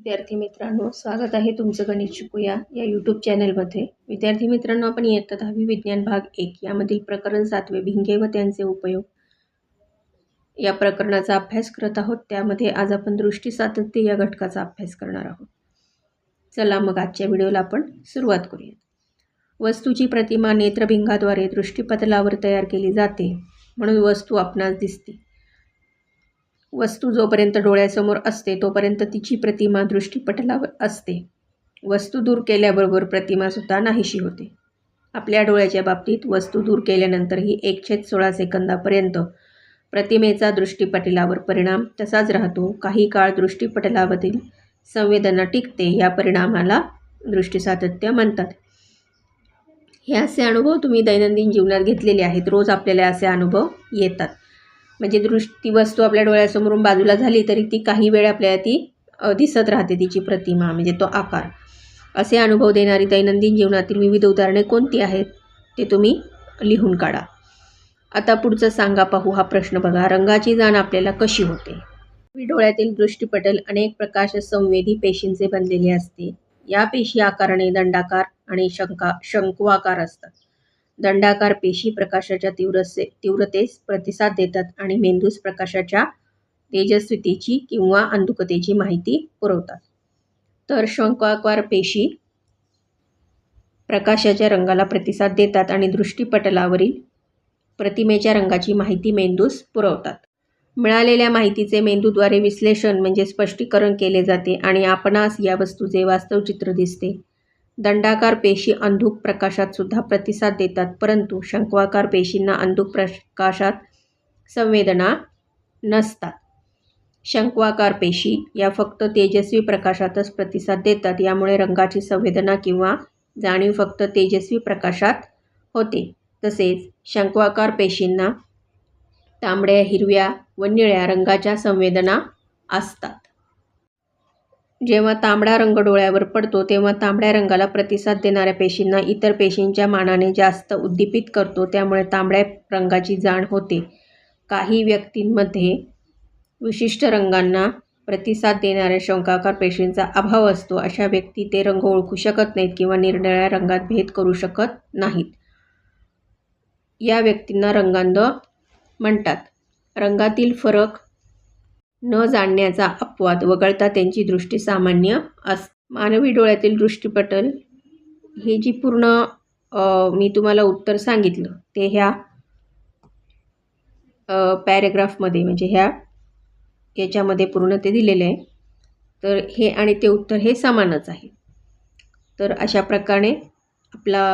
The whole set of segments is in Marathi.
विद्यार्थी मित्रांनो स्वागत आहे तुमचं गणित शिकूया या यूट्यूब चॅनलमध्ये विद्यार्थी मित्रांनो आपण इयत्ता दहावी विज्ञान भाग एक यामधील प्रकरण सातवे भिंगे व त्यांचे उपयोग. या प्रकरणाचा अभ्यास करत आहोत. त्यामध्ये आज आपण दृष्टी सातत्य या घटकाचा अभ्यास करणार आहोत. चला मग आजच्या व्हिडिओला आपण सुरुवात करूयात वस्तूची प्रतिमा नेत्रभिंगाद्वारे दृष्टीपटलावर तयार केली जाते म्हणून वस्तू आपणास दिसते. वस्तू जोपर्यंत डोळ्यासमोर असते तोपर्यंत तिची प्रतिमा दृष्टीपटलावर असते. वस्तू दूर केल्याबरोबर प्रतिमासुद्धा नाहीशी होते. आपल्या डोळ्याच्या बाबतीत वस्तू दूर केल्यानंतरही एकशे सोळा सेकंदापर्यंत प्रतिमेचा दृष्टीपटलावर परिणाम तसाच राहतो. काही काळ दृष्टीपटलावरील संवेदना टिकते या परिणामाला दृष्टीसातत्य म्हणतात. हे असे अनुभव तुम्ही दैनंदिन जीवनात घेतलेले आहेत. रोज आपल्याला असे अनुभव येतात. म्हणजे दृष्टी वस्तू आपल्या डोळ्यासमोरून बाजूला झाली तरी ती काही वेळ आपल्याला ती दिसत राहते तिची प्रतिमा म्हणजे तो आकार. असे अनुभव देणारी दैनंदिन जीवनातील विविध उदाहरणे कोणती आहेत ते तुम्ही लिहून काढा. आता पुढचं सांगा पाहू हा प्रश्न बघा. रंगाची जाण आपल्याला कशी होते? डोळ्यातील दृष्टीपटल अनेक प्रकाश संवेदी पेशींचे बनलेले असते. या पेशी आकाराने दंडाकार आणि शंका शंकुआकार असतात. दंडाकार पेशी प्रकाशाच्या तीव्रसे तीव्रतेस प्रतिसाद देतात आणि मेंदूस प्रकाशाच्या तेजस्वितेची किंवा अंधुकतेची माहिती पुरवतात. तर शंकाकार पेशी प्रकाशाच्या रंगाला प्रतिसाद देतात आणि दृष्टीपटलावरील प्रतिमेच्या रंगाची माहिती मेंदूस पुरवतात. मिळालेल्या माहितीचे मेंदूद्वारे विश्लेषण म्हणजे स्पष्टीकरण केले जाते आणि आपणास या वस्तूचे वास्तव चित्र दिसते. दंडाकार पेशी अंधुक प्रकाशात सुद्धा प्रतिसाद देतात परंतु शंक्वाकार पेशींना अंधुक प्रकाशात संवेदना नसतात. शंक्वाकार पेशी या फक्त तेजस्वी प्रकाशातच प्रतिसाद देतात यामुळे रंगाची संवेदना किंवा जाणीव फक्त तेजस्वी प्रकाशात होते. तसेच शंक्वाकार पेशींना तांबड्या हिरव्या व निळ्या रंगाच्या संवेदना असतात. जेव्हा तांबडा रंग डोळ्यावर पडतो तेव्हा तांबड्या रंगाला प्रतिसाद देणाऱ्या पेशींना इतर पेशींच्या मानाने जास्त उद्दीपित करतो त्यामुळे तांबड्या रंगाची जाण होते. काही व्यक्तींमध्ये विशिष्ट रंगांना प्रतिसाद देणाऱ्या शंकाकार पेशींचा अभाव असतो. अशा व्यक्ती ते रंग ओळखू शकत नाहीत किंवा निरनिळ्या रंगात भेद करू शकत नाहीत. या व्यक्तींना रंगांध म्हणतात. रंगातील फरक न जाणण्याचा अपवाद वगळता त्यांची दृष्टी सामान्य अस मानवी डोळ्यातील दृष्टीपटल. हे जी पूर्ण मी तुम्हाला उत्तर सांगितलं ते ह्या पॅरेग्राफमध्ये म्हणजे ह्या याच्यामध्ये पूर्ण ते दिलेले आहे. तर हे आणि ते उत्तर हे समानच आहे. तर अशा प्रकारे आपला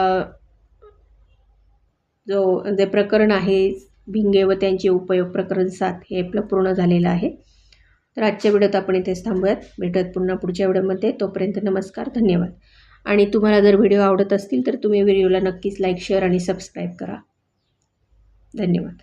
जो जे प्रकरण आहे भिंगे व त्यांचे उपयोग प्रकरण सात हे आपलं पूर्ण झालेलं आहे. तर आजच्या व्हिडिओत आपण इथेच थांबूयात. भेटत पुन्हा पुढच्या व्हिडिओमध्ये. तोपर्यंत नमस्कार धन्यवाद. आणि तुम्हाला जर व्हिडिओ आवडत असतील तर तुम्ही व्हिडिओला नक्कीच लाईक शेअर आणि सबस्क्राईब करा. धन्यवाद.